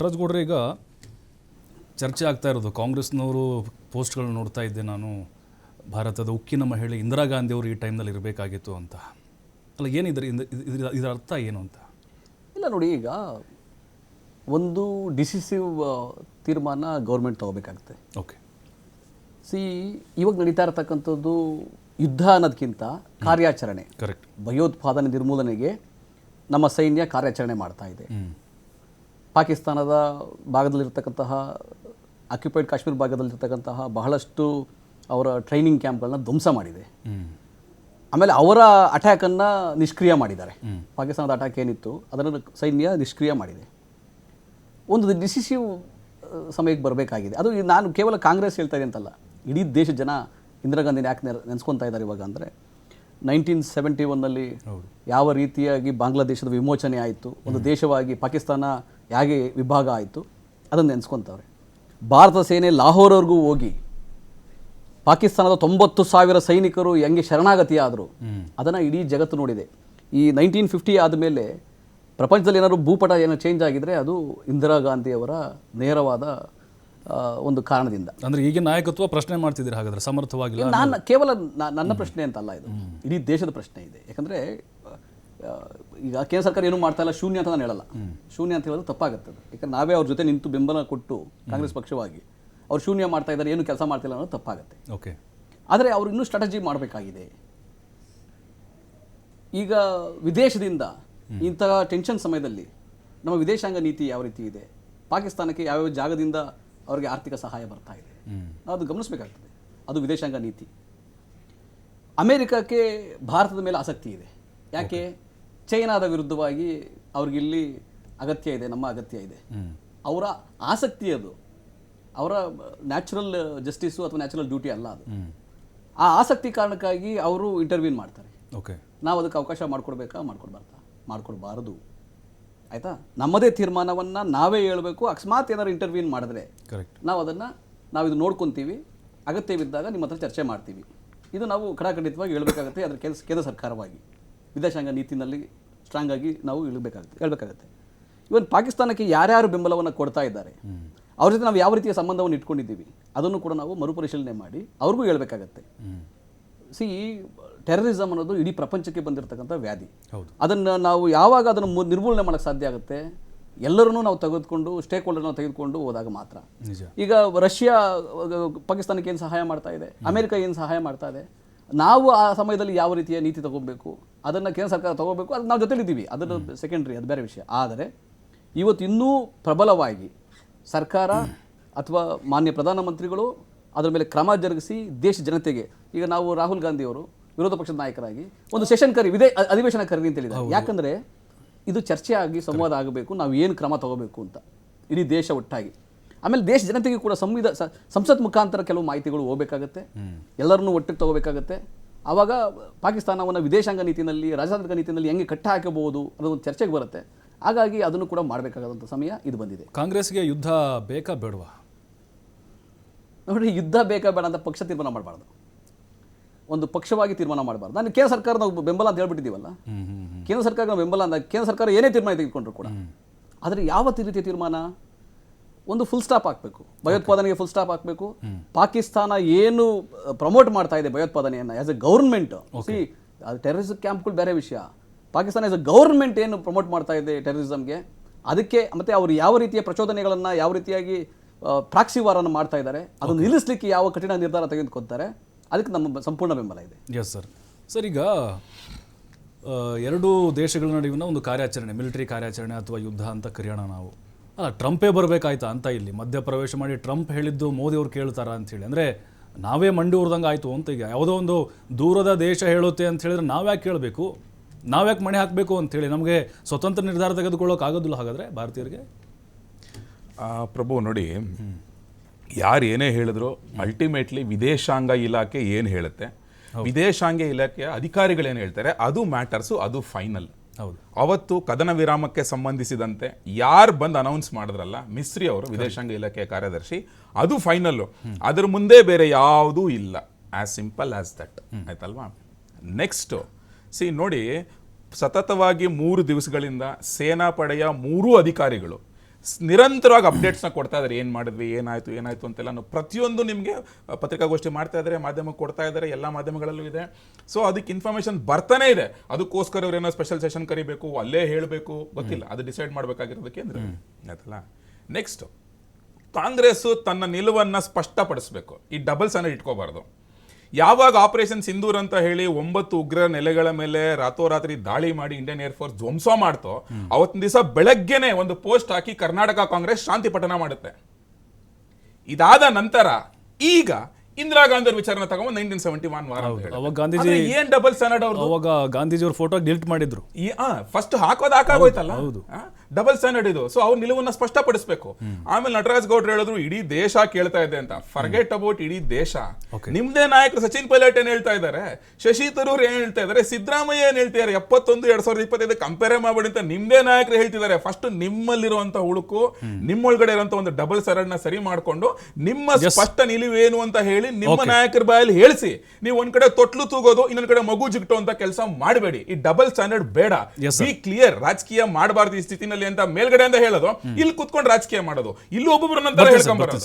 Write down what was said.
ನಟರಾಜ್ಗೌಡ್ರೆ ಈಗ ಚರ್ಚೆ ಆಗ್ತಾ ಇರೋದು. ಕಾಂಗ್ರೆಸ್ನವರು ಪೋಸ್ಟ್ಗಳನ್ನ ನೋಡ್ತಾ ಇದ್ದೆ ನಾನು. ಭಾರತದ ಉಕ್ಕಿನ ಮಹಿಳೆ ಇಂದಿರಾ ಗಾಂಧಿ ಅವರು ಈ ಟೈಮ್ನಲ್ಲಿ ಇರಬೇಕಾಗಿತ್ತು ಅಂತ. ಅಲ್ಲ ಏನಿದ್ರೆ ಇದರ ಅರ್ಥ ಏನು ಅಂತ? ಇಲ್ಲ ನೋಡಿ ಈಗ ಒಂದು ಡಿಸಿಸಿವ್ ತೀರ್ಮಾನ ಗೌರ್ಮೆಂಟ್ ತಗೋಬೇಕಾಗುತ್ತೆ. ಓಕೆ. ಸಿ ಇವಾಗ ನಡೀತಾ ಇರತಕ್ಕಂಥದ್ದು ಯುದ್ಧ ಅನ್ನೋದಕ್ಕಿಂತ ಕಾರ್ಯಾಚರಣೆ. ಕರೆಕ್ಟ್. ಭಯೋತ್ಪಾದನೆ ನಿರ್ಮೂಲನೆಗೆ ನಮ್ಮ ಸೈನ್ಯ ಕಾರ್ಯಾಚರಣೆ ಮಾಡ್ತಾ ಇದೆ. ಪಾಕಿಸ್ತಾನದ ಭಾಗದಲ್ಲಿರ್ತಕ್ಕಂತಹ ಆಕ್ಯುಪೈಡ್ ಕಾಶ್ಮೀರ ಭಾಗದಲ್ಲಿರ್ತಕ್ಕಂತಹ ಬಹಳಷ್ಟು ಅವರ ಟ್ರೈನಿಂಗ್ ಕ್ಯಾಂಪ್ಗಳನ್ನ ಧ್ವಂಸ ಮಾಡಿದೆ. ಆಮೇಲೆ ಅವರ ಅಟ್ಯಾಕನ್ನು ನಿಷ್ಕ್ರಿಯ ಮಾಡಿದ್ದಾರೆ. ಪಾಕಿಸ್ತಾನದ ಅಟ್ಯಾಕ್ ಏನಿತ್ತು ಅದನ್ನು ಸೈನ್ಯ ನಿಷ್ಕ್ರಿಯ ಮಾಡಿದೆ. ಒಂದು ಡಿಸಿಸಿವ್ ಸಮಯಕ್ಕೆ ಬರಬೇಕಾಗಿದೆ. ಅದು ನಾನು ಕೇವಲ ಕಾಂಗ್ರೆಸ್ ಹೇಳ್ತಾ ಇದೆ ಅಂತಲ್ಲ ಇಡೀ ದೇಶ ಜನ ಇಂದಿರಾ ಗಾಂಧಿನ ಯಾಕೆ ನೆನ್ ನೆನೆಸ್ಕೊತಾ ಇದ್ದಾರೆ ಇವಾಗ ಅಂದರೆ ನೈನ್ಟೀನ್ ಸೆವೆಂಟಿ ಒನ್ನಲ್ಲಿ ಯಾವ ರೀತಿಯಾಗಿ ಬಾಂಗ್ಲಾದೇಶದ ವಿಮೋಚನೆ ಆಯಿತು ಒಂದು ದೇಶವಾಗಿ ಪಾಕಿಸ್ತಾನ ಹೇಗೆ ವಿಭಾಗ ಆಯಿತು? ಅದನ್ನು ನೆನೆಸ್ಕೊತವ್ರೆ. ಭಾರತ ಸೇನೆ ಲಾಹೋರ್ವರೆಗೂ ಹೋಗಿ ಪಾಕಿಸ್ತಾನದ ತೊಂಬತ್ತು ಸಾವಿರ ಸೈನಿಕರು ಹೆಂಗೆ ಶರಣಾಗತಿ ಆದರು ಅದನ್ನು ಇಡೀ ಜಗತ್ತು ನೋಡಿದೆ. ಈ ನೈನ್ಟೀನ್ ಫಿಫ್ಟಿ ಆದಮೇಲೆ ಪ್ರಪಂಚದಲ್ಲಿ ಏನಾದ್ರು ಭೂಪಟ ಏನೋ ಚೇಂಜ್ ಆಗಿದ್ರೆ ಅದು ಇಂದಿರಾ ಗಾಂಧಿಯವರ ನೇರವಾದ ಒಂದು ಕಾರಣದಿಂದ. ಅಂದ್ರೆ ಈಗ ನಾಯಕತ್ವ ಪ್ರಶ್ನೆ ಮಾಡ್ತಿದ್ದೀರಿ ಹಾಗಾದ್ರೆ ಸಮರ್ಥವಾಗಿಲ್ಲ ನಾನು ಕೇವಲ ನನ್ನ ಪ್ರಶ್ನೆ ಅಂತಲ್ಲ ಇದು. ಇಡೀ ದೇಶದ ಪ್ರಶ್ನೆ ಇದೆ. ಯಾಕಂದ್ರೆ ಈಗ ಕೇಂದ್ರ ಸರ್ಕಾರ ಏನು ಮಾಡ್ತಾ ಇಲ್ಲ ಶೂನ್ಯ ಅಂತ ನಾನು ಹೇಳಲ್ಲ. ಶೂನ್ಯ ಅಂತ ಹೇಳೋದು ತಪ್ಪಾಗುತ್ತೆ ಅದು. ಯಾಕಂದ್ರೆ ನಾವೇ ಅವ್ರ ಜೊತೆ ನಿಂತು ಬೆಂಬಲ ಕೊಟ್ಟು ಕಾಂಗ್ರೆಸ್ ಪಕ್ಷವಾಗಿ ಅವ್ರು ಶೂನ್ಯ ಮಾಡ್ತಾ ಇದ್ದಾರೆ ಏನು ಕೆಲಸ ಮಾಡ್ತಿಲ್ಲ ಅನ್ನೋದು ತಪ್ಪಾಗುತ್ತೆ. ಓಕೆ. ಆದರೆ ಅವರು ಇನ್ನೂ ಸ್ಟ್ರಾಟಜಿ ಮಾಡಬೇಕಾಗಿದೆ. ಈಗ ವಿದೇಶದಿಂದ ಇಂತಹ ಟೆನ್ಷನ್ ಸಮಯದಲ್ಲಿ ನಮ್ಮ ವಿದೇಶಾಂಗ ನೀತಿ ಯಾವ ರೀತಿ ಇದೆ? ಪಾಕಿಸ್ತಾನಕ್ಕೆ ಯಾವ್ಯಾವ ಜಾಗದಿಂದ ಅವರಿಗೆ ಆರ್ಥಿಕ ಸಹಾಯ ಬರ್ತಾ ಇದೆ? ಅದು ಗಮನಿಸಬೇಕಾಗ್ತದೆ. ಅದು ವಿದೇಶಾಂಗ ನೀತಿ. ಅಮೇರಿಕಕ್ಕೆ ಭಾರತದ ಮೇಲೆ ಆಸಕ್ತಿ ಇದೆ. ಯಾಕೆ? ಚೈನಾದ ವಿರುದ್ಧವಾಗಿ ಅವ್ರಿಗಿಲ್ಲಿ ಅಗತ್ಯ ಇದೆ ನಮ್ಮ ಅಗತ್ಯ ಇದೆ. ಅವರ ಆಸಕ್ತಿ ಅದು. ಅವರ ನ್ಯಾಚುರಲ್ ಜಸ್ಟಿಸು ಅಥವಾ ನ್ಯಾಚುರಲ್ ಡ್ಯೂಟಿ ಅಲ್ಲ ಅದು. ಆ ಆಸಕ್ತಿ ಕಾರಣಕ್ಕಾಗಿ ಅವರು ಇಂಟರ್ವ್ಯೂನ್ ಮಾಡ್ತಾರೆ. ಓಕೆ. ನಾವು ಅದಕ್ಕೆ ಅವಕಾಶ ಮಾಡಿಕೊಡ್ಬೇಕಾ ಮಾಡ್ಕೊಡ್ಬಾರ್ದ? ಮಾಡ್ಕೊಡ್ಬಾರದು. ಆಯಿತಾ? ನಮ್ಮದೇ ತೀರ್ಮಾನವನ್ನು ನಾವೇ ಹೇಳಬೇಕು ಅಕಸ್ಮಾತ್ ಏನಾದ್ರು ಇಂಟರ್ವ್ಯೂನ್ ಮಾಡಿದ್ರೆ ಕರೆಕ್ಟ್. ನಾವು ಅದನ್ನು ನಾವು ಇದು ನೋಡ್ಕೊತೀವಿ ಅಗತ್ಯವಿದ್ದಾಗ ನಿಮ್ಮ ಹತ್ರ ಚರ್ಚೆ ಮಾಡ್ತೀವಿ. ಇದು ನಾವು ಖಡಾಖಂಡಿತವಾಗಿ ಹೇಳಬೇಕಾಗುತ್ತೆ ಅದರ ಕೆಲಸ ಕೇಂದ್ರ ಸರ್ಕಾರವಾಗಿ. ವಿದೇಶಾಂಗ ನೀತಿನಲ್ಲಿ ಸ್ಟ್ರಾಂಗ್ ಆಗಿ ನಾವು ಇಳಬೇಕಾಗುತ್ತೆ ಹೇಳಬೇಕಾಗುತ್ತೆ. ಇವನ್ ಪಾಕಿಸ್ತಾನಕ್ಕೆ ಯಾರ್ಯಾರು ಬೆಂಬಲವನ್ನು ಕೊಡ್ತಾ ಇದ್ದಾರೆ ಅವ್ರ ಜೊತೆ ನಾವು ಯಾವ ರೀತಿಯ ಸಂಬಂಧವನ್ನು ಇಟ್ಕೊಂಡಿದ್ದೀವಿ ಅದನ್ನು ಕೂಡ ನಾವು ಮರುಪರಿಶೀಲನೆ ಮಾಡಿ ಅವ್ರಿಗೂ ಹೇಳಬೇಕಾಗತ್ತೆ. ಸಿ ಟೆರರಿಸಮ್ ಅನ್ನೋದು ಇಡೀ ಪ್ರಪಂಚಕ್ಕೆ ಬಂದಿರತಕ್ಕಂಥ ವ್ಯಾಧಿ. ಹೌದು. ಅದನ್ನು ನಾವು ಯಾವಾಗ ಅದನ್ನು ನಿರ್ಮೂಲನೆ ಮಾಡೋಕ್ಕೆ ಸಾಧ್ಯ ಆಗುತ್ತೆ ಎಲ್ಲರನ್ನೂ ನಾವು ತೆಗೆದುಕೊಂಡು ಸ್ಟೇಕ್ ಹೋಲ್ಡರ್ನ ತೆಗೆದುಕೊಂಡು ಹೋದಾಗ ಮಾತ್ರ. ಈಗ ರಷ್ಯಾ ಪಾಕಿಸ್ತಾನಕ್ಕೆ ಏನು ಸಹಾಯ ಮಾಡ್ತಾ ಇದೆ? ಅಮೆರಿಕ ಏನು ಸಹಾಯ ಮಾಡ್ತಾ ಇದೆ? ನಾವು ಆ ಸಮಯದಲ್ಲಿ ಯಾವ ರೀತಿಯ ನೀತಿ ತಗೋಬೇಕು ಅದನ್ನು ಕೇಂದ್ರ ಸರ್ಕಾರ ತಗೋಬೇಕು ಅದು ನಾವು ಜೊತೆಲಿದ್ದೀವಿ. ಅದನ್ನು ಸೆಕೆಂಡ್ರಿ ಅದು ಬೇರೆ ವಿಷಯ. ಆದರೆ ಇವತ್ತು ಇನ್ನೂ ಪ್ರಬಲವಾಗಿ ಸರ್ಕಾರ ಅಥವಾ ಮಾನ್ಯ ಪ್ರಧಾನಮಂತ್ರಿಗಳು ಅದರ ಮೇಲೆ ಕ್ರಮ ಜರುಗಿಸಿ ದೇಶ ಜನತೆಗೆ ಈಗ ನಾವು ರಾಹುಲ್ ಗಾಂಧಿ ಅವರು ವಿರೋಧ ಪಕ್ಷದ ನಾಯಕರಾಗಿ ಒಂದು ಸೆಷನ್ ಕರಿ ವಿದೇ ಅಧಿವೇಶನ ಕರಿ ಅಂತ ಹೇಳಿದ್ದಾರೆ. ಯಾಕಂದ್ರೆ ಇದು ಚರ್ಚೆ ಆಗಿ ಸಂವಾದ ಆಗಬೇಕು ನಾವು ಏನು ಕ್ರಮ ತಗೋಬೇಕು ಅಂತ. ಇಡೀ ದೇಶ ಒಟ್ಟಾಗಿ. ಆಮೇಲೆ ದೇಶ ಜನತೆಗೆ ಕೂಡ ಸಂವಿಧ ಸಂಸತ್ ಮುಖಾಂತರ ಕೆಲವು ಮಾಹಿತಿಗಳು ಹೋಗಬೇಕಾಗತ್ತೆ. ಎಲ್ಲರನ್ನೂ ಒಟ್ಟಿಗೆ ತಗೋಬೇಕಾಗತ್ತೆ. ಆವಾಗ ಪಾಕಿಸ್ತಾನವನ್ನು ವಿದೇಶಾಂಗ ನೀತಿನಲ್ಲಿ ರಾಜತಾಂತ್ರಿಕ ನೀತಿನಲ್ಲಿ ಹೆಂಗೆ ಕಟ್ಟ ಹಾಕಬಹುದು ಅನ್ನೋದು ಚರ್ಚೆಗೆ ಬರುತ್ತೆ. ಹಾಗಾಗಿ ಅದನ್ನು ಕೂಡ ಮಾಡಬೇಕಾದಂಥ ಸಮಯ ಇದು ಬಂದಿದೆ. ಕಾಂಗ್ರೆಸ್ಗೆ ಯುದ್ಧ ಬೇಕಾ ಬೇಡವಾ? ನೋಡಿ ಯುದ್ಧ ಬೇಕಾ ಬೇಡ ಅಂತ ಪಕ್ಷ ತೀರ್ಮಾನ ಮಾಡಬಾರ್ದು. ಒಂದು ಪಕ್ಷವಾಗಿ ತೀರ್ಮಾನ ಮಾಡಬಾರ್ದು. ನಾನು ಕೇಂದ್ರ ಸರ್ಕಾರದ ನಾವು ಬೆಂಬಲ ಅಂತ ಹೇಳ್ಬಿಟ್ಟಿದ್ದೀವಲ್ಲ? ಕೇಂದ್ರ ಸರ್ಕಾರ ಬೆಂಬಲ ಅಂತ ಕೇಂದ್ರ ಸರ್ಕಾರ ಏನೇ ತೀರ್ಮಾನ ತೆಗೆದುಕೊಂಡ್ರು ಕೂಡ. ಆದರೆ ಯಾವ ರೀತಿಯ ತೀರ್ಮಾನ? ಒಂದು ಫುಲ್ ಸ್ಟಾಪ್ ಹಾಕಬೇಕು. ಭಯೋತ್ಪಾದನೆಗೆ ಫುಲ್ ಸ್ಟಾಪ್ ಹಾಕಬೇಕು. ಪಾಕಿಸ್ತಾನ ಏನು ಪ್ರಮೋಟ್ ಮಾಡ್ತಾ ಇದೆ ಭಯೋತ್ಪಾದನೆಯನ್ನು ಆಸ್ ಎ ಗೌರ್ಮೆಂಟ್ ಸಿ ಅದು ಟೆರರಿಸಮ್ ಕ್ಯಾಂಪ್ಗಳು ಬೇರೆ ವಿಷಯ. ಪಾಕಿಸ್ತಾನ ಆಸ್ ಎ ಗೌರ್ಮೆಂಟ್ ಏನು ಪ್ರಮೋಟ್ ಮಾಡ್ತಾ ಇದೆ ಟೆರರಿಸಮ್ಗೆ ಅದಕ್ಕೆ ಮತ್ತೆ ಅವರು ಯಾವ ರೀತಿಯ ಪ್ರಚೋದನೆಗಳನ್ನು ಯಾವ ರೀತಿಯಾಗಿ ಪ್ರಾಕ್ಸಿ ವಾರನ್ನು ಮಾಡ್ತಾ ಇದ್ದಾರೆ ಅದನ್ನು ನಿಲ್ಲಿಸಲಿಕ್ಕೆ ಯಾವ ಕಠಿಣ ನಿರ್ಧಾರ ತೆಗೆದುಕೊತಾರೆ ಅದಕ್ಕೆ ನಮ್ಮ ಸಂಪೂರ್ಣ ಬೆಂಬಲ ಇದೆ. ಎಸ್ ಸರ್ ಸರ್ ಈಗ ಎರಡೂ ದೇಶಗಳ ನಡುವಿನ ಒಂದು ಕಾರ್ಯಾಚರಣೆ ಮಿಲಿಟರಿ ಕಾರ್ಯಾಚರಣೆ ಅಥವಾ ಯುದ್ಧ ಅಂತ ಕರೆಯೋಣ ನಾವು. ಅಲ್ಲ ಟ್ರಂಪೇ ಬರಬೇಕಾಯ್ತಾ ಅಂತ ಇಲ್ಲಿ? ಮಧ್ಯಪ್ರವೇಶ ಮಾಡಿ ಟ್ರಂಪ್ ಹೇಳಿದ್ದು ಮೋದಿ ಅವ್ರು ಕೇಳ್ತಾರ ಅಂತೇಳಿ ಅಂದರೆ ನಾವೇ ಮಂಡಿ ಉರ್ದಂಗೆ ಆಯಿತು ಅಂತ ಈಗ ಯಾವುದೋ ಒಂದು ದೂರದ ದೇಶ ಹೇಳುತ್ತೆ ಅಂತ ಹೇಳಿದ್ರೆ ನಾವ್ಯಾಕೆ ಕೇಳಬೇಕು? ನಾವ್ಯಾಕೆ ಮಣೆ ಹಾಕಬೇಕು ಅಂಥೇಳಿ ನಮಗೆ ಸ್ವತಂತ್ರ ನಿರ್ಧಾರ ತೆಗೆದುಕೊಳ್ಳೋಕೆ ಆಗೋದಿಲ್ಲ ಹಾಗಾದರೆ ಭಾರತೀಯರಿಗೆ? ಪ್ರಭು ನೋಡಿ ಯಾರು ಏನೇ ಹೇಳಿದ್ರು ಅಲ್ಟಿಮೇಟ್ಲಿ ವಿದೇಶಾಂಗ ಇಲಾಖೆ ಏನು ಹೇಳುತ್ತೆ? ವಿದೇಶಾಂಗ ಇಲಾಖೆಯ ಅಧಿಕಾರಿಗಳೇನು ಹೇಳ್ತಾರೆ? ಅದು ಮ್ಯಾಟರ್ಸು ಅದು ಫೈನಲ್ ಹೌದು. ಅವತ್ತು ಕದನ ವಿರಾಮಕ್ಕೆ ಸಂಬಂಧಿಸಿದಂತೆ ಯಾರು ಬಂದು ಅನೌನ್ಸ್ ಮಾಡಿದ್ರಲ್ಲ ಮಿಸ್ರಿ ಅವರು ವಿದೇಶಾಂಗ ಇಲಾಖೆಯ ಕಾರ್ಯದರ್ಶಿ ಅದು ಫೈನಲ್ಲು ಅದ್ರ ಮುಂದೆ ಬೇರೆ ಯಾವುದೂ ಇಲ್ಲ. ಆ್ಯಸ್ ಸಿಂಪಲ್ ಆಸ್ ದಟ್ ಆಯ್ತಲ್ವಾ? ನೆಕ್ಸ್ಟು ಸಿ ನೋಡಿ ಸತತವಾಗಿ ಮೂರು ದಿವಸಗಳಿಂದ ಸೇನಾಪಡೆಯ ಮೂರೂ ಅಧಿಕಾರಿಗಳು ನಿರಂತರವಾಗಿ ಅಪ್ಡೇಟ್ಸ್ನ ಕೊಡ್ತಾ ಇದ್ದಾರೆ ಏನು ಮಾಡಿದ್ವಿ ಏನಾಯಿತು ಏನಾಯಿತು ಅಂತೆಲ್ಲ ಪ್ರತಿಯೊಂದು ನಿಮಗೆ ಪತ್ರಿಕಾಗೋಷ್ಠಿ ಮಾಡ್ತಾ ಇದ್ದಾರೆ ಮಾಧ್ಯಮಕ್ಕೆ ಕೊಡ್ತಾ ಇದ್ದಾರೆ ಎಲ್ಲ ಮಾಧ್ಯಮಗಳಲ್ಲೂ ಇದೆ. ಸೊ ಅದಕ್ಕೆ ಇನ್ಫಾರ್ಮೇಷನ್ ಬರ್ತಾನೆ ಇದೆ. ಅದಕ್ಕೋಸ್ಕರ ಅವ್ರು ಏನೋ ಸ್ಪೆಷಲ್ ಸೆಷನ್ ಕರಿಬೇಕು ಅಲ್ಲೇ ಹೇಳಬೇಕು ಗೊತ್ತಿಲ್ಲ. ಅದು ಡಿಸೈಡ್ ಮಾಡಬೇಕಾಗಿರೋದು ಕೇಂದ್ರ. ಆಯ್ತಲ್ಲ? ನೆಕ್ಸ್ಟ್ ಕಾಂಗ್ರೆಸ್ ತನ್ನ ನಿಲುವನ್ನು ಸ್ಪಷ್ಟಪಡಿಸಬೇಕು. ಈ ಡಬಲ್ ಸ್ಟ್ಯಾಂಡರ್ಡ್ ಇಟ್ಕೋಬಾರ್ದು. ಯಾವಾಗ ಆಪರೇಷನ್ ಸಿಂಧೂರ್ ಅಂತ ಹೇಳಿ ಒಂಬತ್ತು ಉಗ್ರ ನೆಲೆಗಳ ಮೇಲೆ ರಾತೋರಾತ್ರಿ ದಾಳಿ ಮಾಡಿ ಇಂಡಿಯನ್ ಏರ್ಫೋರ್ಸ್ ಧ್ವಂಸ ಮಾಡ್ತೋ, ಅವತ್ತಿನ ದಿವಸ ಬೆಳಗ್ಗೆನೆ ಒಂದು ಪೋಸ್ಟ್ ಹಾಕಿ ಕರ್ನಾಟಕ ಕಾಂಗ್ರೆಸ್ ಶಾಂತಿ ಪಠನ ಮಾಡುತ್ತೆ. ಇದಾದ ನಂತರ ಈಗ ಇಂದಿರಾ ಗಾಂಧಿ ಅವ್ರ ವಿಚಾರನ ತಗೊಂಡು ನೈನ್ಟೀನ್ ಸೆವೆಂಟಿ ಒನ್ ವಾರ ಅಂತ ಹೇಳಿ. ಅವಾಗ ಗಾಂಧೀಜಿ ಆದ್ರೆ ಏನ್ ಡಬಲ್ ಸ್ಟ್ಯಾಂಡರ್ಡ್ ಅವ್ರದ್ದು ಅವಾಗ ಗಾಂಧೀಜಿಯವ್ರ ಫೋಟೋ ಡಿಲೀಟ್ ಮಾಡಿದ್ರು. ಫಸ್ಟ್ ಹಾಕೋದು ಹಾಕಾಗೋಯ್ತಲ್ಲ ಹೌದು. ಡಬಲ್ ಸ್ಟ್ಯಾಂಡರ್ಡ್ ಇದು. ಸೊ ಅವ್ರ ನಿಲುವನ್ನ ಸ್ಪಷ್ಟಪಡಿಸಬೇಕು. ಆಮೇಲೆ ನಟರಾಜ್ ಗೌಡ್ರು ಹೇಳಿದ್ರು ಇಡೀ ದೇಶ ಕೇಳ್ತಾ ಇದೆ ಅಂತ. ಫರ್ಗೆಟ್ ಅಬೌಟ್ ಇಡೀ ದೇಶ. ನಿಮ್ದೇ ನಾಯಕರು ಸಚಿನ್ ಪೈಲಟ್ ಏನ್ ಹೇಳ್ತಾ ಇದ್ದಾರೆ ಶಶಿ ತರೂರ್ ಏನ್ ಹೇಳ್ತಾ ಇದ್ದಾರೆ ಸಿದ್ದರಾಮಯ್ಯ ಏನ್ ಹೇಳ್ತಿದ್ದಾರೆ ಎಪ್ಪತ್ತೊಂದು ಎರಡ್ ಸಾವಿರದ ಇಪ್ಪತ್ತೈದು ಕಂಪೇರ್ ಮಾಡಬೇಡಿ ಅಂತ ನಿಮ್ದೇ ನಾಯಕರು ಹೇಳ್ತಿದ್ದಾರೆ. ಫಸ್ಟ್ ನಿಮ್ಮಲ್ಲಿರುವಂತ ಹುಳುಕು ನಿಮ್ಮೊಳಗಡೆ ಇರುವಂತ ಒಂದು ಡಬಲ್ ಸ್ಟ್ಯಾಂಡರ್ಡ್ನ ಸರಿ ಮಾಡ್ಕೊಂಡು ನಿಮ್ಮ ಸ್ಪಷ್ಟ ನಿಲುವೇನು ಅಂತ ಹೇಳಿ ನಿಮ್ಮ ನಾಯಕರ ಬಾಯಲ್ಲಿ ಹೇಳಿಸಿ. ನೀವು ಒಂದ್ ಕಡೆ ತೊಟ್ಲು ತೂಗೋದು ಇನ್ನೊಂದ್ ಕಡೆ ಮಗು ಜಿಗಟೋ ಅಂತ ಕೆಲಸ ಮಾಡಬೇಡಿ. ಈ ಡಬಲ್ ಸ್ಟ್ಯಾಂಡರ್ಡ್ ಬೇಡ. ಈ ಬಿ ಕ್ಲಿಯರ್ ರಾಜಕೀಯ ಮಾಡಬಾರ್ದು ಈ ಸ್ಥಿತಿನಲ್ಲಿ ಅಂತ ಮೇಲ್ಗಡೆ ಅಂತ ಹೇಳೋದು ಇಲ್ಲಿ ಕುತ್ಕೊಂಡು ರಾಜಕೀಯ ಮಾಡೋದು. ಇಲ್ಲಿ ಒಬ್ಬೊಬ್ರು ನಂತರ ಬರ್ತೀನಿ